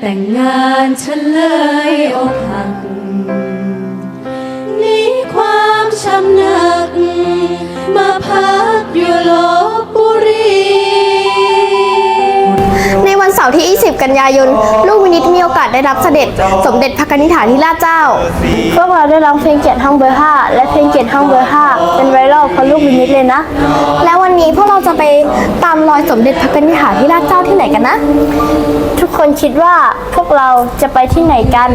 แต่งงานฉันเลยอกหักหนีความช้ำหนัก มาพักอยู่ลบบุรี ในวันเสาร์ที่ 20 กันยายน ลูกวินิตมีโอกาสได้รับเสด็จ สมเด็จพระกนิษฐาธิราชเจ้า พวกเราได้ร้องเพลงเกียรติห้องเบอร์5และเพลงเกียรติห้องเบอร์5เป็นไวรัลเพราะลูกวินิตเลยนะ เราจะไปตามรอยสมเด็จพระกนิษฐาธิราชเจ้าที่ไหนกันนะ ทุกคนคิดว่าพวกเราจะไปที่ไหนกัน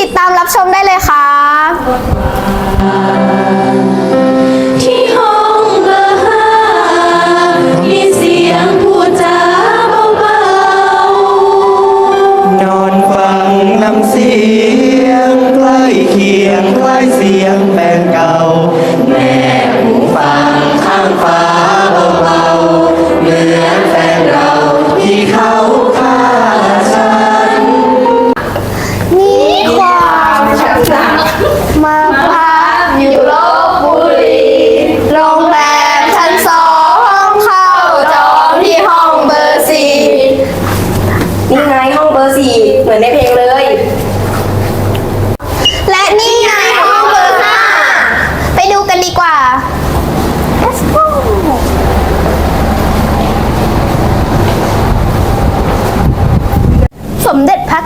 ติดตามรับชมได้เลยค่ะ ที่ห้องเบอร์ห้ามีเสียงพูดจาเบาๆนอนฟังน้ำเสีย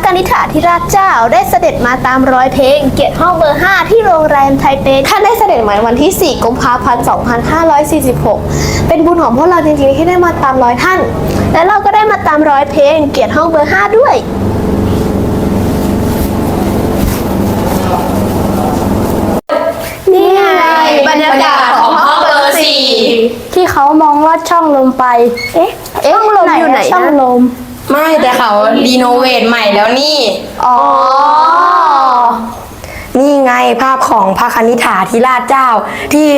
กนิษฐาธิราชเจ้าได้เสด็จมาตามรอยเพลง เกียรติห้องเบอร์ 5 ที่โรงแรมไทเปท่านได้เสด็จมาวันที่ 4 กุมภาพันธ์ 2546 เป็นบุญของพวกเราจริงๆที่ได้มาตามรอยท่าน และเราก็ได้มาตามรอยเพลง เกียรติห้องเบอร์ 5 ด้วยนี่ไงบรรยากาศของห้องเบอร์สี่ที่เขามองลอดช่องลมไป เอ๊ะเอ๊ะช่องลมไหนอยู่ไหนอะช่องลม ไม่แต่เขารีโนเวทใหม่แล้วนี่ อ๋อ นี่ไงภาพของพระคณิษฐาธิราชเจ้า ที่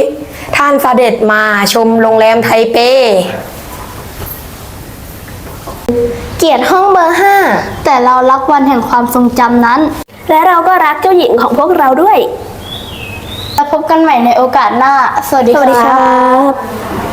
ท่านเสด็จมาชมโรงแรมไทเป เกียรติห้องเบอร์ห้าแต่เรารักวันแห่งความทรงจำนั้น และเราก็รักเจ้าหญิงของพวกเราด้วย แล้วพบกันใหม่ในโอกาสหน้า สวัสดีสวัสดีคครัรั บ